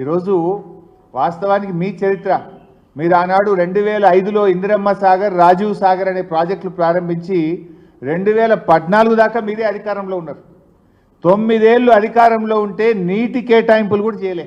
ఈరోజు వాస్తవానికి మీ చరిత్ర. మీరు ఆనాడు రెండు వేల ఐదులో ఇందిరమ్మ సాగర్ రాజీవ్ సాగర్ అనే ప్రాజెక్టులు ప్రారంభించి రెండు వేల పద్నాలుగు దాకా మీరే అధికారంలో ఉన్నారు. తొమ్మిదేళ్ళు అధికారంలో ఉంటే నీటి కేటాయింపులు కూడా చేయలే.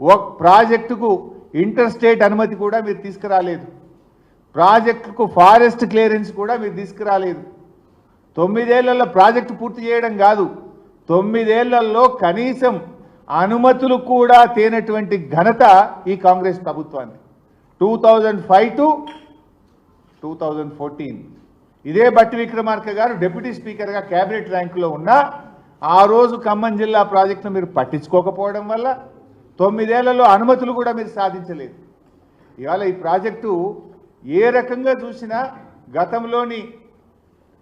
ఒక ప్రాజెక్టుకు ఇంటర్ స్టేట్ అనుమతి కూడా మీరు తీసుకురాలేదు. ప్రాజెక్టుకు ఫారెస్ట్ క్లియరెన్స్ కూడా మీరు తీసుకురాలేదు. తొమ్మిదేళ్ళలో ప్రాజెక్టు పూర్తి చేయడం కాదు తొమ్మిదేళ్ళలో కనీసం అనుమతులు కూడా తేనటువంటి ఘనత ఈ కాంగ్రెస్ ప్రభుత్వాన్ని two thousand five to two thousand fourteen ఇదే బట్టి విక్రమార్క గారు డిప్యూటీ స్పీకర్గా క్యాబినెట్ ర్యాంకులో ఉన్న ఆ రోజు ఖమ్మం జిల్లా ప్రాజెక్టును మీరు పట్టించుకోకపోవడం వల్ల తొమ్మిదేళ్ళలో అనుమతులు కూడా మీరు సాధించలేదు. ఇవాళ ఈ ప్రాజెక్టు ఏ రకంగా చూసినా గతంలోని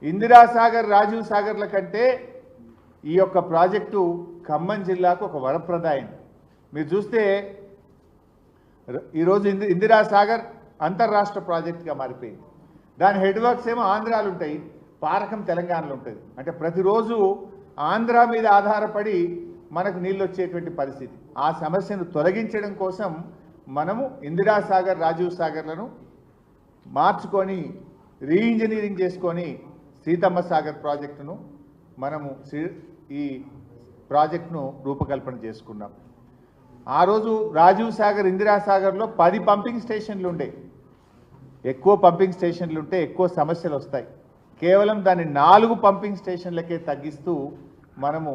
ఇందిరాసాగర్ రాజీవ్ సాగర్ల కంటే ఈ యొక్క ప్రాజెక్టు ఖమ్మం జిల్లాకు ఒక వరప్రదాయం మీరు చూస్తే ఈరోజు ఇంది ఇందిరాసాగర్ అంతర్రాష్ట్ర ప్రాజెక్టుగా మారిపోయింది. దాని హెడ్ వర్క్స్ ఏమో ఆంధ్రాలు ఉంటాయి పారకం తెలంగాణలో ఉంటుంది. అంటే ప్రతిరోజు ఆంధ్ర మీద ఆధారపడి మనకు నీళ్ళు వచ్చేటువంటి పరిస్థితి. ఆ సమస్యను తొలగించడం కోసం మనము ఇందిరాసాగర్ రాజీవ్ సాగర్లను మార్చుకొని రీఇంజనీరింగ్ చేసుకొని సీతమ్మ సాగర్ ప్రాజెక్టును మనము శ్రీ- ఈ ప్రాజెక్ట్ను రూపకల్పన చేసుకున్నాం. ఆ రోజు రాజీవ్ సాగర్ ఇందిరాసాగర్లో పది పంపింగ్ స్టేషన్లు ఉండే. ఎక్కువ పంపింగ్ స్టేషన్లు ఉంటే ఎక్కువ సమస్యలు వస్తాయి. కేవలం దాన్ని నాలుగు పంపింగ్ స్టేషన్లకే తగ్గిస్తూ మనము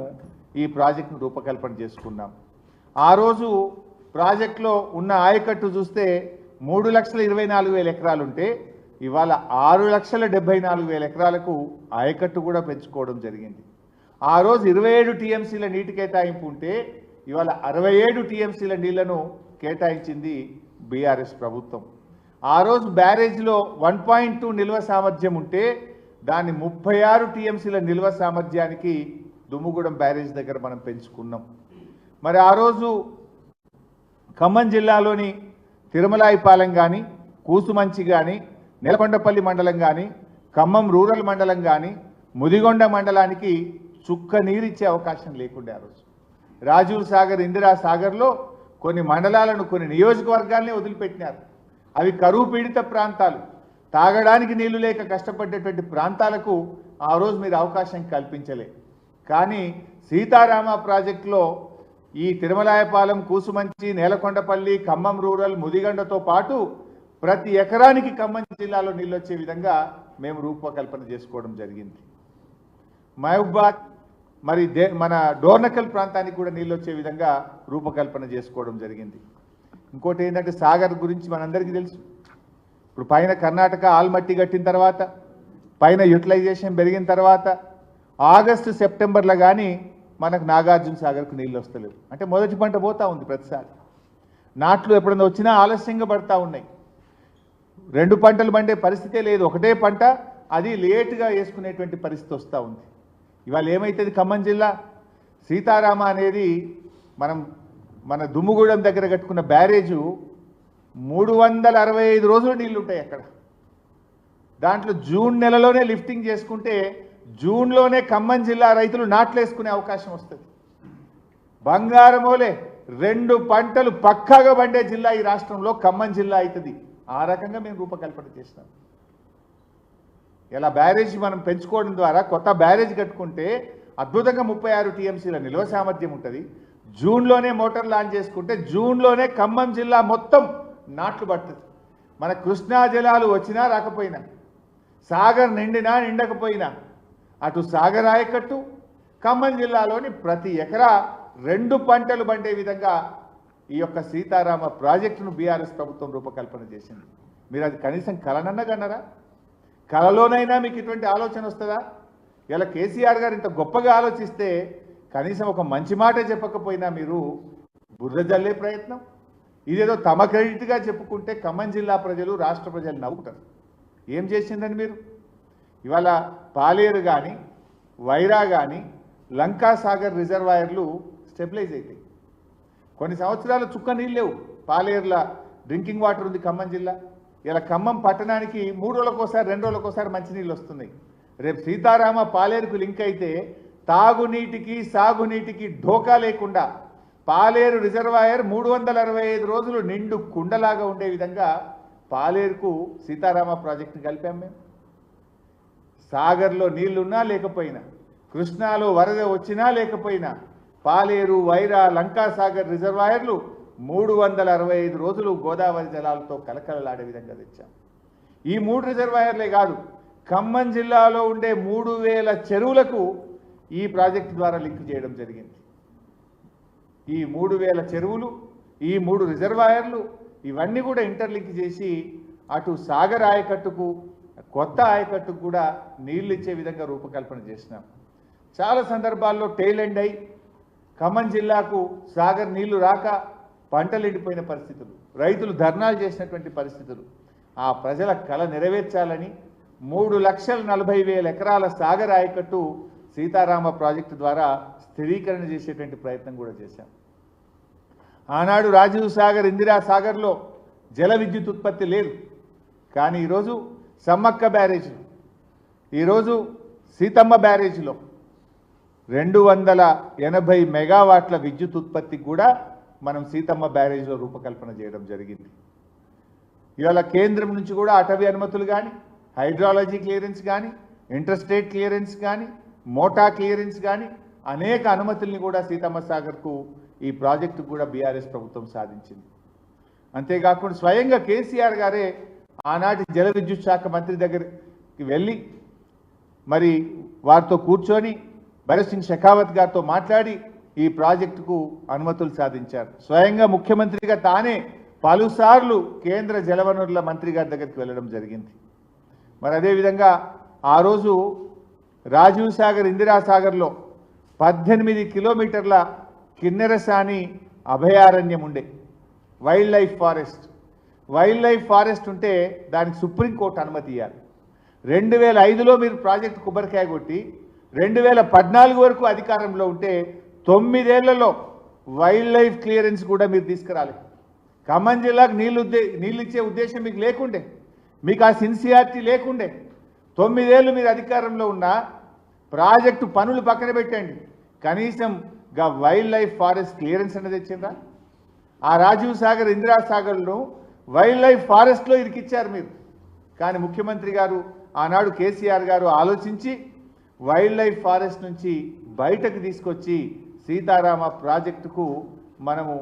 ఈ ప్రాజెక్టును రూపకల్పన చేసుకున్నాం. ఆ రోజు ప్రాజెక్టులో ఉన్న ఆయకట్టు చూస్తే మూడు లక్షల ఇరవై నాలుగు వేల ఎకరాలు ఉంటే ఇవాళ ఆరు లక్షల డెబ్బై నాలుగు వేల ఎకరాలకు ఆయకట్టు కూడా పెంచుకోవడం జరిగింది. ఆ రోజు ఇరవై ఏడు టీఎంసీల నీటి కేటాయింపు ఉంటే ఇవాళ అరవై ఏడు టీఎంసీల నీళ్ళను కేటాయించింది బీఆర్ఎస్ ప్రభుత్వం. ఆ రోజు బ్యారేజ్లో వన్ పాయింట్ టూ నిల్వ సామర్థ్యం ఉంటే దాన్ని ముప్పై ఆరు టీఎంసీల నిల్వ సామర్థ్యానికి దుమ్ముగూడెం బ్యారేజ్ దగ్గర మనం పెంచుకున్నాం. మరి ఆ రోజు ఖమ్మం జిల్లాలోని తిరుమలాయిపాలెం కానీ కూసుమంచి కానీ నెలకొండపల్లి మండలం కానీ ఖమ్మం రూరల్ మండలం కానీ ముదిగొండ మండలానికి చుక్క నీరిచ్చే అవకాశం లేకుండా ఆ రోజు. రాజీవ్ సాగర్ ఇందిరా సాగర్లో కొన్ని మండలాలను కొన్ని నియోజకవర్గాల్ని వదిలిపెట్టినారు. అవి కరువు పీడిత ప్రాంతాలు. తాగడానికి నీళ్ళు లేక కష్టపడేటువంటి ప్రాంతాలకు ఆ రోజు మీరు అవకాశం కల్పించలే. కానీ సీతారామ ప్రాజెక్టులో ఈ తిరుమలాయపాలెం కూసుమంచి నేలకొండపల్లి ఖమ్మం రూరల్ ముదిగండతో పాటు ప్రతి ఎకరానికి ఖమ్మం జిల్లాలో నీళ్ళు వచ్చే విధంగా మేము రూపకల్పన చేసుకోవడం జరిగింది. మహబూబాద్ మరి దే మన డోర్నకల్ ప్రాంతానికి కూడా నీళ్ళు వచ్చే విధంగా రూపకల్పన చేసుకోవడం జరిగింది. ఇంకోటి ఏంటంటే సాగర్ గురించి మనందరికీ తెలుసు. ఇప్పుడు పైన కర్ణాటక ఆల్మట్టి కట్టిన తర్వాత పైన యూటిలైజేషన్ పెరిగిన తర్వాత ఆగస్టు సెప్టెంబర్లో కానీ మనకు నాగార్జున సాగర్కు నీళ్ళు వస్తలేవు అంటే మొదటి పంట పోతూ ఉంది ప్రతిసారి. నాట్లు ఎప్పుడైనా వచ్చినా ఆలస్యంగా పడతా ఉన్నాయి. రెండు పంటలు పండే పరిస్థితే లేదు. ఒకటే పంట అది లేటుగా వేసుకునేటువంటి పరిస్థితి వస్తూ ఉంది. ఇవాళ ఏమవుతుంది ఖమ్మం జిల్లా? సీతారామ అనేది మనం మన దుమ్ముగూడెం దగ్గర కట్టుకున్న బ్యారేజు మూడు వందల అరవై ఐదు రోజులు నీళ్ళు ఉంటాయి అక్కడ. దాంట్లో జూన్ నెలలోనే లిఫ్టింగ్ చేసుకుంటే జూన్లోనే ఖమ్మం జిల్లా రైతులు నాట్లేసుకునే అవకాశం వస్తుంది. బంగారమోలే రెండు పంటలు పక్కాగా పండే జిల్లా ఈ రాష్ట్రంలో ఖమ్మం జిల్లా అవుతుంది ఆ రకంగా మేము రూపకల్పన చేసినాం. ఇలా బ్యారేజ్ మనం పెంచుకోవడం ద్వారా కొత్త బ్యారేజ్ కట్టుకుంటే అద్భుతంగా ముప్పై ఆరు టీఎంసీల నిల్వ సామర్థ్యం ఉంటుంది. జూన్లోనే మోటార్ లాంచ్ చేసుకుంటే జూన్లోనే ఖమ్మం జిల్లా మొత్తం నాట్లు పడుతుంది. మన కృష్ణా జలాలు వచ్చినా రాకపోయినా సాగర్ నిండినా నిండకపోయినా అటు సాగర్ ఆయకట్టు ఖమ్మం జిల్లాలోని ప్రతి ఎకరా రెండు పంటలు పండే విధంగా ఈ యొక్క సీతారామ ప్రాజెక్టును బీఆర్ఎస్ ప్రభుత్వం రూపకల్పన చేసింది. మీరు అది కనీసం కలనన్నగన్నారా కలలోనైనా మీకు ఇటువంటి ఆలోచన వస్తుందా? ఇలా కేసీఆర్ గారు ఇంత గొప్పగా ఆలోచిస్తే కనీసం ఒక మంచి మాట చెప్పకపోయినా మీరు బుర్ర జల్లే ప్రయత్నం. ఇదేదో తమ క్రెడిట్గా చెప్పుకుంటే ఖమ్మం జిల్లా ప్రజలు రాష్ట్ర ప్రజలు నవ్వుతారు. ఏం చేసిందని మీరు? ఇవాళ పాలేరు కానీ వైరా కానీ లంకాసాగర్ రిజర్వాయర్లు స్టెబిలైజ్ అవుతాయి కొన్ని సంవత్సరాలు చుక్క నీళ్ళు లేవు. పాలేరుల డ్రింకింగ్ వాటర్ ఉంది ఖమ్మం జిల్లా. ఇలా ఖమ్మం పట్టణానికి మూడు రోజులకోసారి రెండు రోజులకోసారి మంచినీళ్ళు వస్తున్నాయి. రేపు సీతారామ పాలేరుకు లింక్ అయితే తాగునీటికి సాగునీటికి ఢోకా లేకుండా పాలేరు రిజర్వాయర్ మూడు వందల అరవై ఐదు రోజులు నిండు కుండలాగా ఉండే విధంగా పాలేరుకు సీతారామ ప్రాజెక్టుని కలిపాం మేము. సాగర్లో నీళ్ళున్నా లేకపోయినా కృష్ణాలో వరద వచ్చినా లేకపోయినా పాలేరు వైరా లంకాసాగర్ రిజర్వాయర్లు మూడు వందల అరవై ఐదు రోజులు గోదావరి జలాలతో కలకలలాడే విధంగా తెచ్చాం. ఈ మూడు రిజర్వాయర్లే కాదు ఖమ్మం జిల్లాలో ఉండే మూడు వేల చెరువులకు ఈ ప్రాజెక్టు ద్వారా లింక్ చేయడం జరిగింది. ఈ మూడు వేల చెరువులు ఈ మూడు రిజర్వాయర్లు ఇవన్నీ కూడా ఇంటర్లింక్ చేసి అటు సాగర్ ఆయకట్టుకు కొత్త ఆయకట్టుకు కూడా నీళ్ళు ఇచ్చే విధంగా రూపకల్పన చేసినాం. చాలా సందర్భాల్లో టైల్ ఎండ్ అయి ఖమ్మం జిల్లాకు సాగర్ నీళ్ళు రాక పంటలు ఎండిపోయిన పరిస్థితులు రైతులు ధర్నాలు చేసినటువంటి పరిస్థితులు ఆ ప్రజల కళ నెరవేర్చాలని మూడు లక్షల నలభై వేల ఎకరాల సాగర్ ఆయకట్టు సీతారామ ప్రాజెక్టు ద్వారా స్థిరీకరణ చేసేటువంటి ప్రయత్నం కూడా చేశాం. ఆనాడు రాజీవ్ సాగర్ ఇందిరా సాగర్లో జల విద్యుత్ ఉత్పత్తి లేదు. కానీ ఈరోజు సమ్మక్క బ్యారేజ్లో ఈరోజు సీతమ్మ బ్యారేజ్లో రెండు వందల ఎనభై మెగావాట్ల విద్యుత్ ఉత్పత్తికి కూడా మనం సీతమ్మ బ్యారేజ్లో రూపకల్పన చేయడం జరిగింది. ఇవాళ కేంద్రం నుంచి కూడా అటవీ అనుమతులు కానీ హైడ్రాలజీ క్లియరెన్స్ కానీ ఇంటర్స్టేట్ క్లియరెన్స్ కానీ మోటా క్లియరెన్స్ కానీ అనేక అనుమతుల్ని కూడా సీతమ్మ సాగర్కు ఈ ప్రాజెక్టు కూడా బీఆర్ఎస్ ప్రభుత్వం సాధించింది. అంతేకాకుండా స్వయంగా కేసీఆర్ గారే ఆనాటి జల విద్యుత్ శాఖ మంత్రి దగ్గరికి వెళ్ళి మరి వారితో కూర్చొని భరత్ సింగ్ షెకావత్ గారితో మాట్లాడి ఈ ప్రాజెక్టుకు అనుమతులు సాధించారు. స్వయంగా ముఖ్యమంత్రిగా తానే పలుసార్లు కేంద్ర జలవనరుల మంత్రి గారి దగ్గరికి వెళ్ళడం జరిగింది. మరి అదేవిధంగా ఆ రోజు రాజీవ్ సాగర్ ఇందిరాసాగర్లో పద్దెనిమిది కిలోమీటర్ల కిన్నెరసాని అభయారణ్యం ఉండే. Wildlife forest. Wild life forest ఉంటే దానికి సుప్రీంకోర్టు అనుమతి ఇవ్వాలి రెండు వేల ఐదులో మీరు ప్రాజెక్టు కొబ్బరికాయ కొట్టి రెండు వేల పద్నాలుగు వరకు అధికారంలో ఉంటే తొమ్మిదేళ్ళలో వైల్డ్ లైఫ్ క్లియరెన్స్ కూడా మీరు తీసుకురాలి. ఖమ్మం జిల్లాకు నీళ్ళు ఉద్దే నీళ్ళు ఇచ్చే ఉద్దేశం మీకు లేకుండే మీకు ఆ సిన్సియారిటీ లేకుండే తొమ్మిదేళ్ళు మీరు అధికారంలో ఉన్నా ప్రాజెక్టు పనులు పక్కన పెట్టండి. కనీసం గా వైల్డ్ లైఫ్ ఫారెస్ట్ క్లియరెన్స్ అనేది తెచ్చిందా? ఆ రాజీవ్ సాగర్ ఇందిరా సాగర్ను వైల్డ్ లైఫ్ ఫారెస్ట్లో ఇరికిచ్చారు మీరు. కానీ ముఖ్యమంత్రి గారు ఆనాడు కేసీఆర్ గారు ఆలోచించి వైల్డ్ లైఫ్ ఫారెస్ట్ నుంచి బయటకు తీసుకొచ్చి సీతారామ ప్రాజెక్టుకు మనము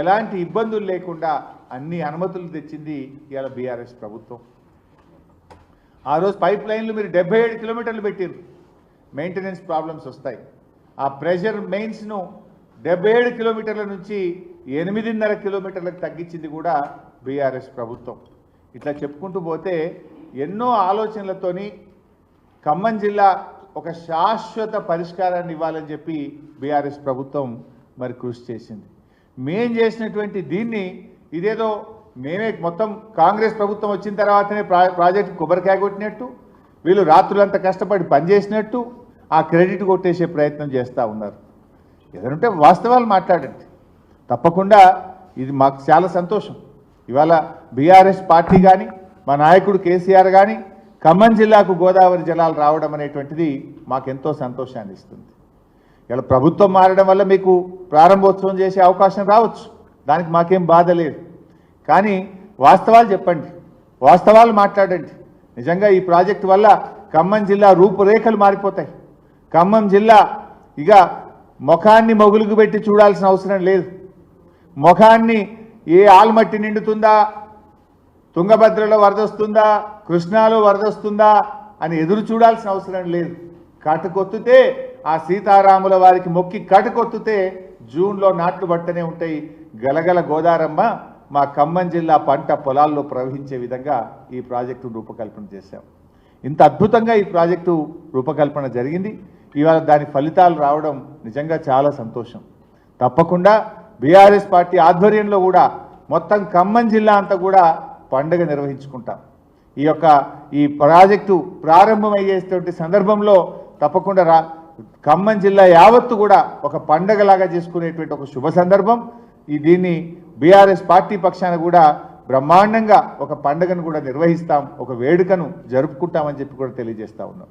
ఎలాంటి ఇబ్బందులు లేకుండా అన్ని అనుమతులు తెచ్చింది ఇవాళ బీఆర్ఎస్ ప్రభుత్వం. ఆ రోజు పైప్ లైన్లు మీరు డెబ్బై ఏడు కిలోమీటర్లు పెట్టారు మెయింటెనెన్స్ ప్రాబ్లమ్స్ వస్తాయి. ఆ ప్రెషర్ మెయిన్స్ను డెబ్బై ఏడు కిలోమీటర్ల నుంచి ఎనిమిదిన్నర కిలోమీటర్లకు తగ్గించింది కూడా బీఆర్ఎస్ ప్రభుత్వం. ఇట్లా చెప్పుకుంటూ పోతే ఎన్నో ఆలోచనలతోని ఖమ్మం జిల్లా ఒక శాశ్వత పరిష్కారాన్ని ఇవ్వాలని చెప్పి బీఆర్ఎస్ ప్రభుత్వం మరి కృషి చేసింది. మేం చేసినటువంటి దీన్ని ఇదేదో మేమే మొత్తం కాంగ్రెస్ ప్రభుత్వం వచ్చిన తర్వాతనే ప్రా ప్రాజెక్టు కొబ్బరికాయ కొట్టినట్టు వీళ్ళు రాత్రులంతా కష్టపడి పనిచేసినట్టు ఆ క్రెడిట్ కొట్టేసే ప్రయత్నం చేస్తూ ఉన్నారు. ఏదంటే వాస్తవాలు మాట్లాడండి. తప్పకుండా ఇది మాకు చాలా సంతోషం. ఇవాళ బీఆర్ఎస్ పార్టీ కానీ మా నాయకుడు కేసీఆర్ కానీ ఖమ్మం జిల్లాకు గోదావరి జలాలు రావడం అనేటువంటిది మాకెంతో సంతోషాన్ని ఇస్తుంది. ఇలా ప్రభుత్వం మారడం వల్ల మీకు ప్రారంభోత్సవం చేసే అవకాశం రావచ్చు. దానికి మాకేం బాధ లేదు. కానీ వాస్తవాలు చెప్పండి. వాస్తవాలు మాట్లాడండి. నిజంగా ఈ ప్రాజెక్ట్ వల్ల ఖమ్మం జిల్లా రూపురేఖలు మారిపోతాయి. ఖమ్మం జిల్లా ఇక ముఖాన్ని మొగులుగు పెట్టి చూడాల్సిన అవసరం లేదు. ముఖాన్ని ఏ ఆల్మట్టి నిండుతుందా? తుంగభద్రలో వరదొస్తుందా? కృష్ణాలో వరదొస్తుందా? అని ఎదురు చూడాల్సిన అవసరం లేదు. కటుకొత్తుతే ఆ సీతారాముల వారికి మొక్కి కటుకొత్తుతే జూన్లో నాట్లు పట్టనే ఉంటాయి. గలగల గోదారమ్మ మా ఖమ్మం జిల్లా పంట పొలాల్లో ప్రవహించే విధంగా ఈ ప్రాజెక్టు రూపకల్పన చేశాం. ఇంత అద్భుతంగా ఈ ప్రాజెక్టు రూపకల్పన జరిగింది. ఇవాళ దాని ఫలితాలు రావడం నిజంగా చాలా సంతోషం. తప్పకుండా బీఆర్ఎస్ పార్టీ ఆధ్వర్యంలో కూడా మొత్తం ఖమ్మం జిల్లా అంతా కూడా పండుగ నిర్వహించుకుంటాం. ఈ యొక్క ఈ ప్రాజెక్టు ప్రారంభమయ్యేటువంటి సందర్భంలో తప్పకుండా రా ఖమ్మం జిల్లా యావత్తు కూడా ఒక పండగలాగా చేసుకునేటువంటి ఒక శుభ సందర్భం. ఈ దీన్ని బీఆర్ఎస్ పార్టీ పక్షాన కూడా బ్రహ్మాండంగా ఒక పండుగను కూడా నిర్వహిస్తాం ఒక వేడుకను జరుపుకుంటామని చెప్పి కూడా తెలియజేస్తా ఉన్నాం.